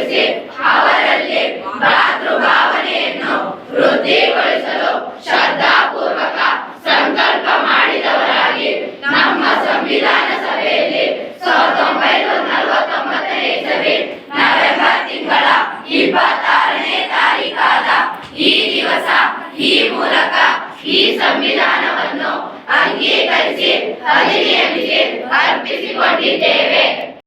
ಸುನಿಶ್ಚಿತಗೊಳಿಸಿ ಅವರಲ್ಲಿ ಭ್ರಾತೃಭಾವನೆಯನ್ನು ವೃದ್ಧಿಗೊಳಿಸಲು ಶ್ರದ್ಧಾಪೂರ್ವಕ ಸಂಕಲ್ಪ ಮಾಡಿದವರಾಗಿ ನಮ್ಮ ಸಂವಿಧಾನ ಸಭೆಯಲ್ಲಿ ಸಾವಿರದ ಒಂಬೈನೂರ ನಲವತ್ತೊಂಬತ್ತನೇ ಇಸವಿ ನವೆಂಬರ್ ತಿಂಗಳ ಇಪ್ಪತ್ತಾರನೇ ತಾರೀಕಾದ ಈ ದಿವಸ ಈ ಮೂಲಕ ಈ ಸಂವಿಧಾನವನ್ನು ಅಂಗೀಕರಿಸಿ ಅರ್ಪಿಸಿಕೊಂಡಿದ್ದೇವೆ